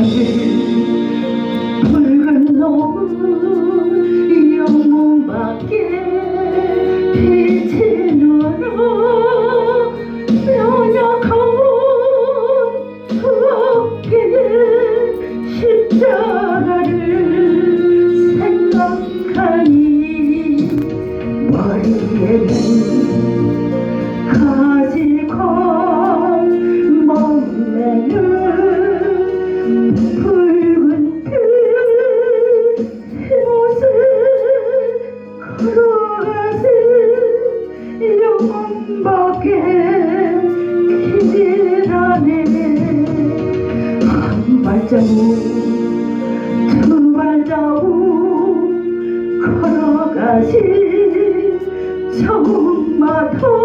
나는 붉은 놈 영웅밖에 빛이 눈으로 연약한 그어깨는 자를 생각하니 머리에는 발자국 두 발자국 걸어가신 정마도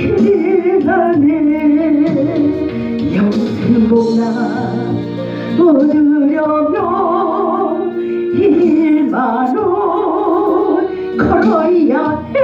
지나네 영생복나 얻으려면 일만원 걸어야 해.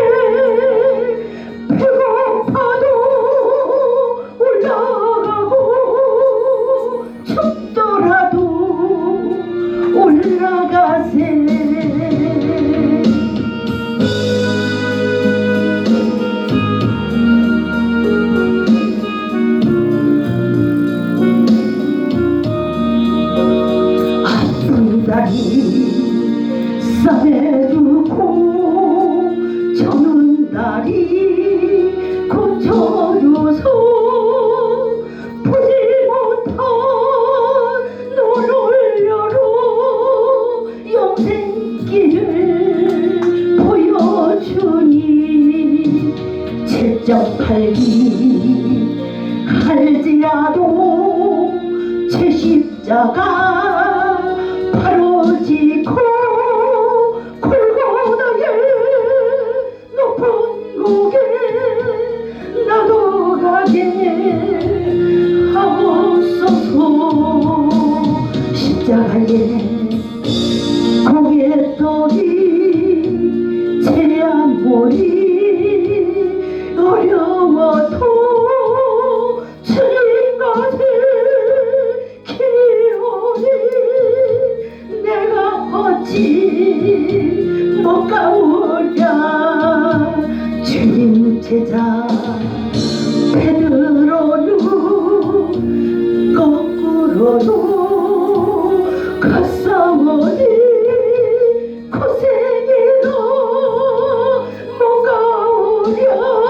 직접 팔기. 할지라도 제 십자가 바로 지고 골고다의 높은 고개 나도 가게 하옵소서. 십자가에 고개 떠기 제 앞머리 제자 베드로는 거꾸로도 갔사오니 고생이로 뭐가 오랴